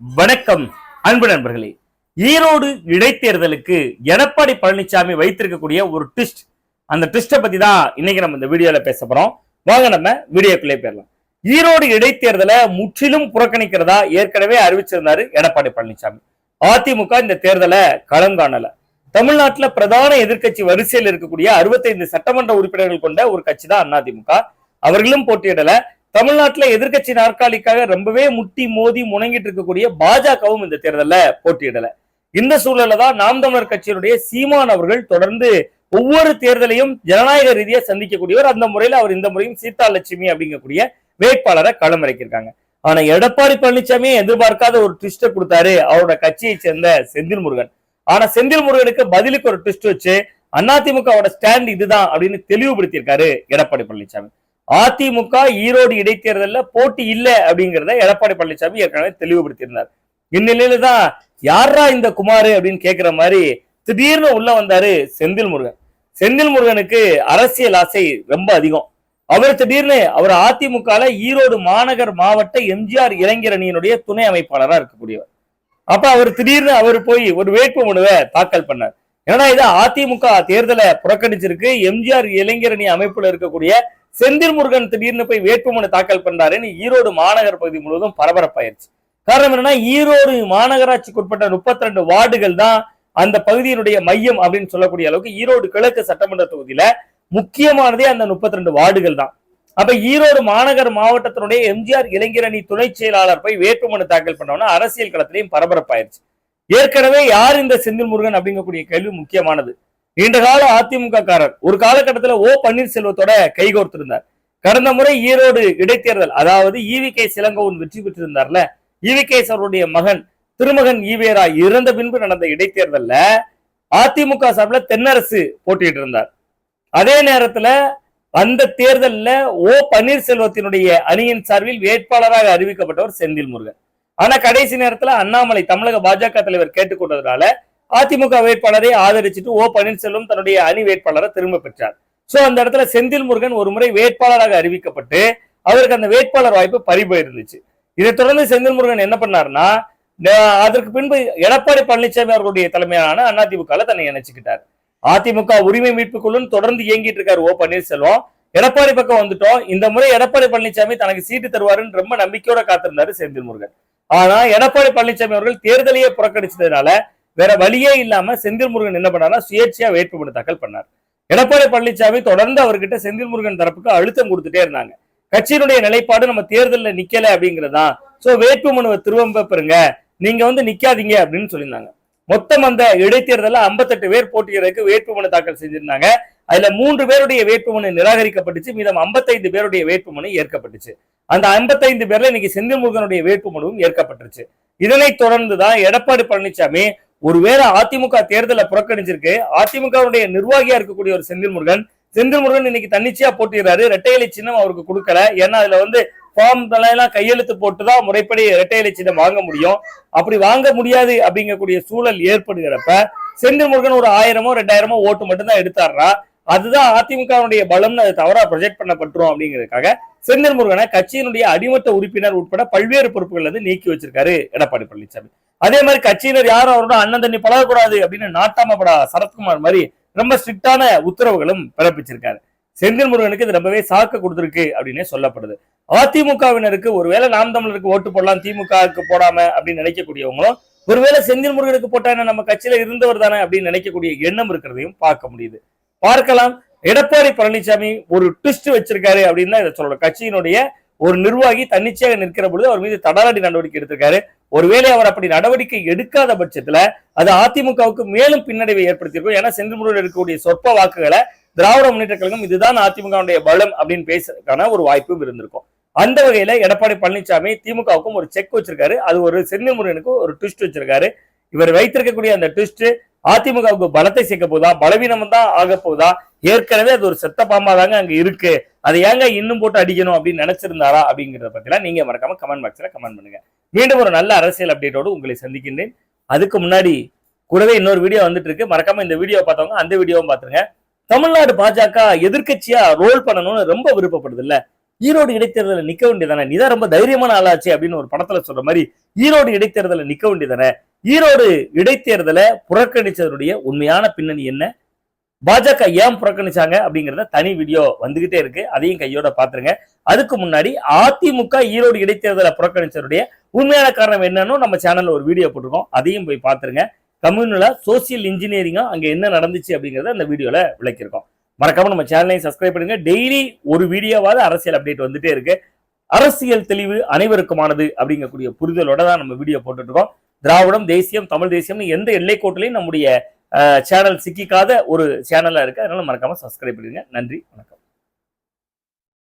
வணக்கம் அன்பு நண்பர்களே. ஈரோடு இடைத்தேர்தலுக்கு எடப்பாடி பழனிசாமி வைத்திருக்கக்கூடிய ஒரு ட்விஸ்ட் அந்த ட்விஸ்டை பத்தி தான் இன்னைக்கு நம்ம இந்த வீடியோல பேச போறோம். வாங்க நம்ம வீடியோக்குள்ளே போயிடலாம். ஈரோடு இடைத்தேர்தலை முற்றிலும் புறக்கணிக்கிறதா ஏற்கனவே அறிவிச்சிருந்தாரு எடப்பாடி பழனிசாமி. அதிமுக இந்த தேர்தலை களம் காணல. தமிழ்நாட்டுல பிரதான எதிர்க்கட்சி வரிசையில் இருக்கக்கூடிய அறுபத்தைந்து சட்டமன்ற உறுப்பினர்கள் கொண்ட ஒரு கட்சி தான் அதிமுக. அவர்களும் போட்டியிடல. தமிழ்நாட்டுல எதிர்கட்சி நாற்காலிக்காக ரொம்பவே முட்டி மோதி முணங்கிட்டு இருக்கக்கூடிய பாஜகவும் இந்த தேர்தல்ல போட்டியிடல. இந்த சூழல்ல தான் நாம் தமிழர் கட்சியினுடைய சீமான் அவர்கள் தொடர்ந்து ஒவ்வொரு தேர்தலையும் ஜனநாயக ரீதியா சந்திக்கக்கூடியவர். அந்த முறையில அவர் இந்த முறையும் சீதா லட்சுமி அப்படிங்கக்கூடிய வேட்பாளரை களமிறக்கியிருக்காங்க. ஆனா எடப்பாடி பழனிசாமி எதிர்பார்க்காத ஒரு ட்விஸ்ட கொடுத்தாரு அவரோட கட்சியை சேர்ந்த செந்தில் முருகன். ஆனா செந்தில் முருகனுக்கு பதிலுக்கு ஒரு ட்விஸ்ட் வச்சு அதிமுகவோட ஸ்டாண்ட் இதுதான் அப்படின்னு தெளிவுபடுத்தியிருக்காரு எடப்பாடி பழனிசாமி அதிமுக ஈரோடு இடைத்தேர்தலில் போட்டி இல்லை அப்படிங்கிறத எடப்பாடி பழனிசாமி ஏற்கனவே தெளிவுபடுத்தியிருந்தார். இந்நிலையில தான் யாரா இந்த குமார் அப்படின்னு கேட்குற மாதிரி திடீர்னு உள்ள வந்தாரு செந்தில் முருகன். செந்தில் முருகனுக்கு அரசியல் ஆசை ரொம்ப அதிகம். அவர் திடீர்னு அவர் அதிமுகல ஈரோடு மாநகர் மாவட்ட எம்ஜிஆர் இளைஞரணியினுடைய துணை அமைப்பாளராக இருக்கக்கூடியவர். அப்ப அவர் திடீர்னு அவர் போய் ஒரு வேட்பு மனுவை தாக்கல் பண்ணார். ஏன்னா இது அதிமுக தேர்தலை புறக்கணிச்சிருக்கு எம்ஜிஆர் இளைஞரணி அமைப்புல இருக்கக்கூடிய செந்தில் முருகன் திடீர்னு போய் வேட்புமனு தாக்கல் பண்றாருன்னு ஈரோடு மாநகர் பகுதி முழுவதும் பரபரப்பாயிருச்சு. காரணம் என்னன்னா ஈரோடு மாநகராட்சிக்கு உட்பட்ட முப்பத்தி ரெண்டு வார்டுகள் தான் அந்த பகுதியினுடைய மையம் அப்படின்னு சொல்லக்கூடிய அளவுக்கு ஈரோடு கிழக்கு சட்டமன்ற தொகுதியில முக்கியமானதே அந்த முப்பத்தி ரெண்டு வார்டுகள் தான். அப்ப ஈரோடு மாநகர் மாவட்டத்தினுடைய எம்ஜிஆர் இளைஞரணி துணை செயலாளர் போய் வேட்புமனு தாக்கல் பண்ணோம்னா அரசியல் களத்திலையும் பரபரப்பாயிருச்சு. ஏற்கனவே யார் இந்த செந்தில் முருகன் அப்படிங்கக்கூடிய கேள்வி முக்கியமானது. நீண்டகால அதிமுக காரர் ஒரு காலகட்டத்துல ஓ பன்னீர்செல்வத்தோட கைகோர்த்திருந்தார் கடந்த முறை ஈரோடு இடைத்தேர்தல் அதாவது ஈவி கே சிலங்கோவன் வெற்றி பெற்றிருந்தார்ல ஈவி கே அவருடைய மகன் திருமகன் ஈவேரா இறந்த பின்பு நடந்த இடைத்தேர்தல்ல அதிமுக சார்பில் தென்னரசு போட்டிட்டு இருந்தார் அதே நேரத்துல அந்த தேர்தல்ல ஓ பன்னீர்செல்வத்தினுடைய அணியின் சார்பில் வேட்பாளராக அறிவிக்கப்பட்டவர் செந்தில் முருகன் ஆனா கடைசி நேரத்துல அண்ணாமலை தமிழக பாஜக தலைவர் கேட்டுக்கொண்டதுனால அதிமுக வேட்பாளரை ஆதரிச்சுட்டு ஓ பன்னீர்செல்வம் தன்னுடைய அணி வேட்பாளரை திரும்ப பெற்றார். சோ அந்த இடத்துல செந்தில் முருகன் ஒரு முறை வேட்பாளராக அறிவிக்கப்பட்டு அவருக்கு அந்த வேட்பாளர் வாய்ப்பு பறிபோயிருந்துச்சு. இதை தொடர்ந்து செந்தில் முருகன் என்ன பண்ணாருன்னா அதற்கு பின்பு எடப்பாடி பழனிசாமி அவர்களுடைய தலைமையிலான அதிமுக தன்னை இணைச்சுக்கிட்டார். அதிமுக உரிமை மீட்பு குழுன்னு தொடர்ந்து இயங்கிட்டு இருக்காரு ஓ பன்னீர்செல்வம். எடப்பாடி பக்கம் வந்துட்டோம். இந்த முறை எடப்பாடி பழனிசாமி தனக்கு சீட்டு தருவாருன்னு ரொம்ப நம்பிக்கையோட காத்திருந்தாரு செந்தில் முருகன். ஆனா எடப்பாடி பழனிசாமி அவர்கள் தேர்தலையே புறக்கணிச்சதுனால வேற வழியே இல்லாம செந்தில் முருகன் என்ன பண்ணாரா சுயேட்சையா வேட்புமனு தாக்கல் பண்ணார். எடப்பாடி பழனிசாமி தொடர்ந்து அவர்கிட்ட செந்தில் முருகன் தரப்புக்கு அழுத்தம் கொடுத்துட்டே இருந்தாங்க. கட்சியினுடைய நிலைப்பாடு நம்ம தேர்தல்ல நிக்கல அப்படிங்கறதுதான். சோ வேட்புமனுவை திரும்ப பெறுங்க. நீங்க வந்து நிக்காதீங்க அப்படின்னு சொல்லியிருந்தாங்க. மொத்தம் அந்த இடைத்தேர்தலில் ஐம்பத்தெட்டு பேர் போட்டியிடறதுக்கு வேட்புமனு தாக்கல் செஞ்சிருந்தாங்க. அதுல மூன்று பேருடைய வேட்புமனு நிராகரிக்கப்பட்டுச்சு. மீதம் 55 பேருடைய வேட்புமனு ஏற்கப்பட்டுச்சு. அந்த 55 பேர்ல இன்னைக்கு செந்தில் முருகனுடைய வேட்புமனுவும் ஏற்கப்பட்டுருச்சு. இதனைத் தொடர்ந்துதான் எடப்பாடி பழனிசாமி ஒருவேளை அதிமுக தேர்தலை புறக்கணிச்சிருக்கு அதிமுகவுடைய நிர்வாகியா இருக்கக்கூடிய ஒரு செந்தில் முருகன் செந்தில் முருகன் இன்னைக்கு தன்னிச்சையா போட்டிடுறாரு. ரெட்டை சின்னம் அவருக்கு கொடுக்கல. ஏன்னா அதுல வந்து ஃபார்ம் எல்லாம் கையெழுத்து போட்டுதான் முறைப்படி இரட்டை சின்னம் வாங்க முடியும். அப்படி வாங்க முடியாது அப்படிங்கக்கூடிய சூழல் ஏற்படுகிறப்ப செந்தில் முருகன் ஒரு ஆயிரமோ ரெண்டாயிரமோ ஓட்டு மட்டும்தான் எடுத்தாடுறா அதுதான் அதிமுகவுடைய பலம்னு அது தவறா ப்ரொஜெக்ட் பண்ணப்பட்டுரும் அப்படிங்கிறதுக்காக செந்தில் முருகனை கட்சியினுடைய அடிமட்ட உறுப்பினர் உட்பட பல்வேறு பொறுப்புகள் வந்து நீக்கி வச்சிருக்காரு எடப்பாடி பழனிசாமி அதே மாதிரி கட்சியினர் யாரும் அவரோட அண்ணன் தண்ணி பழகக்கூடாது அப்படின்னு நாட்டாமப்படா சரத்குமார் மாதிரி ரொம்ப ஸ்ட்ரிக்டான உத்தரவுகளும் பிறப்பிச்சிருக்காரு. செந்தில் முருகனுக்கு இது ரொம்பவே சாக்க கொடுத்துருக்கு அப்படின்னே சொல்லப்படுது. அதிமுகவினருக்கு ஒருவேளை நாம் தமிழருக்கு ஓட்டு போடலாம் திமுகவுக்கு போடாம அப்படின்னு நினைக்கக்கூடியவங்களும் ஒருவேளை செந்தில் முருகனுக்கு போட்டா என்ன நம்ம கட்சியில இருந்தவர் தானே அப்படின்னு நினைக்கக்கூடிய எண்ணம் இருக்கிறதையும் பார்க்க முடியுது. பார்க்கலாம். எடப்பாடி பழனிசாமி ஒரு ட்விஸ்ட் வச்சிருக்காரு அப்படின்னு தான் இதை சொல்லணும். கட்சியினுடைய ஒரு நிர்வாகி தன்னிச்சையாக நிற்கிற பொழுது அவர் மீது தடாலடி நடவடிக்கை எடுத்திருக்காரு. ஒருவேளை அவர் அப்படி நடவடிக்கை எடுக்காத பட்சத்துல அது அதிமுகவுக்கு மேலும் பின்னடைவை ஏற்படுத்தியிருக்கும். ஏன்னா சென்று முறையில் இருக்கக்கூடிய சொற்ப வாக்குகளை திராவிட முன்னேற்ற கழகம் இதுதான் அதிமுகவுடைய பலம் அப்படின்னு பேசுறதுக்கான ஒரு வாய்ப்பும் இருந்திருக்கும். அந்த வகையில எடப்பாடி பழனிசாமி திமுகவுக்கும் ஒரு செக் வச்சிருக்காரு. அது ஒரு செந்தில் முருகனுக்கு ஒரு ட்விஸ்ட் வச்சிருக்காரு. இவர் வைத்திருக்கக்கூடிய அந்த ட்விஸ்ட் அதிமுகவுக்கு பலத்தை சேர்க்க போதா பலவீனம் தான் ஆக போதா ஏற்கனவே அது ஒரு செத்த பாம்பா தாங்க அங்க இருக்கு. அதை ஏங்க இன்னும் போட்டு அடிக்கணும் அப்படின்னு நினைச்சிருந்தாரா அப்படிங்கறத பத்திலாம் நீங்க மறக்காம கமெண்ட் பாக்ஸ்ல கமெண்ட் பண்ணுங்க. மீண்டும் ஒரு நல்ல அரசியல் அப்டேட்டோடு உங்களை சந்திக்கின்றேன். அதுக்கு முன்னாடி கூடவே இன்னொரு வீடியோ வந்துட்டு இருக்கு. மறக்காம இந்த வீடியோ பார்த்தவங்க அந்த வீடியோவும் பாத்துருங்க தமிழ்நாடு பாஜக எதிர்கட்சியா ரோல் பண்ணணும்னு ரொம்ப விருப்பப்படுது இல்ல ஈரோடு இடைத்தேர்தலில் நிக்க வேண்டியதானே? நீதான் ரொம்ப தைரியமான ஆளாச்சு அப்படின்னு ஒரு படத்துல சொல்ற மாதிரி ஈரோடு இடைத்தேர்தலில் நிக்க வேண்டியதானே? ஈரோடு இடைத்தேர்தலை புறக்கணிச்சதனுடைய உண்மையான பின்னணி என்ன? பாஜக ஏன் புறக்கணிச்சாங்க அப்படிங்கிறத தனி வீடியோ வந்துகிட்டே இருக்கு. அதையும் கையோட பாத்துருங்க அதுக்கு முன்னாடி அதிமுக ஈரோடு இடைத்தேர்தலை புறக்கணிச்சதுடைய உண்மையான காரணம் என்னன்னு நம்ம சேனல்ல ஒரு வீடியோ போட்டிருக்கோம். அதையும் போய் பாத்துருங்க கம்யூனல சோசியல் இன்ஜினியரிங்கா அங்க என்ன நடந்துச்சு அப்படிங்கறத அந்த வீடியோல விளக்கியிருக்கோம். மறக்காம நம்ம சேனலையும் சப்ஸ்கிரைப் பண்ணுங்க. டெய்லி ஒரு வீடியோவாவது அரசியல் அப்டேட் வந்துட்டே இருக்கு. அரசியல் தெளிவு அனைவருக்குமானது அப்படிங்கக்கூடிய புரிதலோட தான் நம்ம வீடியோ போட்டுட்டு இருக்கோம். திராவிடம் தேசியம் தமிழ் தேசியம்னு எந்த எல்லைக்கோட்டிலையும் நம்முடைய சேனல் சிக்கிக்காத ஒரு சேனலாக இருக்குது அதனால மறக்காமல் சப்ஸ்கிரைப் பண்ணிடுங்க. நன்றி வணக்கம்.